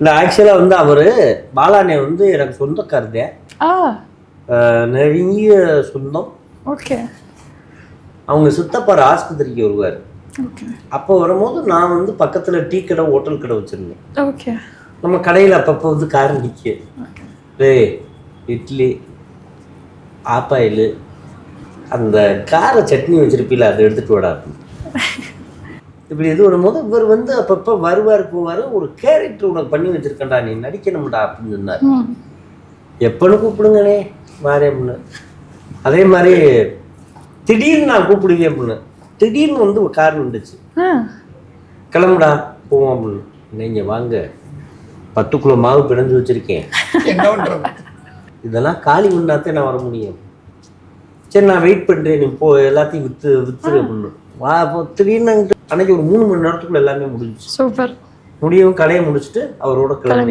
இல்லை ஆக்சுவலாக வந்து அவர் பாலானே வந்து எனக்கு சொந்தக்காரதே நெருங்கிய சொந்தம். ஓகே. அவங்க சித்தப்பார் ஆஸ்பத்திரிக்கு வருவார். அப்போ வரும்போது நான் வந்து பக்கத்தில் டீ கடை ஹோட்டல் கடை வச்சுருந்தேன். ஓகே. நம்ம கடையில் அப்பப்போ வந்து கார் நிற்க டேய் இட்லி ஆப்பாயில் அந்த கார சட்னி வச்சிருப்பீல அதை எடுத்துகிட்டு வாடா. அப்படின்னு. இப்படி இது வரும்போது இவர் வந்து அப்பப்போ வருவார் போவார் ஒரு கேரக்டர் உனக்கு பண்ணி வச்சிருக்கேன்டா நீ நடிக்கணும்டா அப்படின்னு சொன்னார். எப்போன்னு கூப்பிடுங்கண்ணே வாரேன் அப்படின்னு. அதே மாதிரி திடீர்னு நான் கூப்பிடுவேன் அப்படின்னு. திடீர்னு வந்து ஒரு கார் வந்துச்சு. கிளம்புடா போவோம் அப்படின்னு. நீங்கள் வாங்க. பத்து கிலோ மாவு பிணைஞ்சு வச்சுருக்கேன். இதெல்லாம் காலி பண்ணாத்தே நான் வர முடியும். சரி நான் வெயிட் பண்ணுறேன் நீ போ எல்லாத்தையும் விற்று விற்றுரு அப்படின்னு. வா அப்போ திடீர்னு அன்னைக்கு ஒரு மூணு மணி நேரத்துக்குள்ள எல்லாமே முடிஞ்சுச்சு. சூப்பர். முடியவும் கடையை முடிச்சுட்டு அவரோட கிளம்பி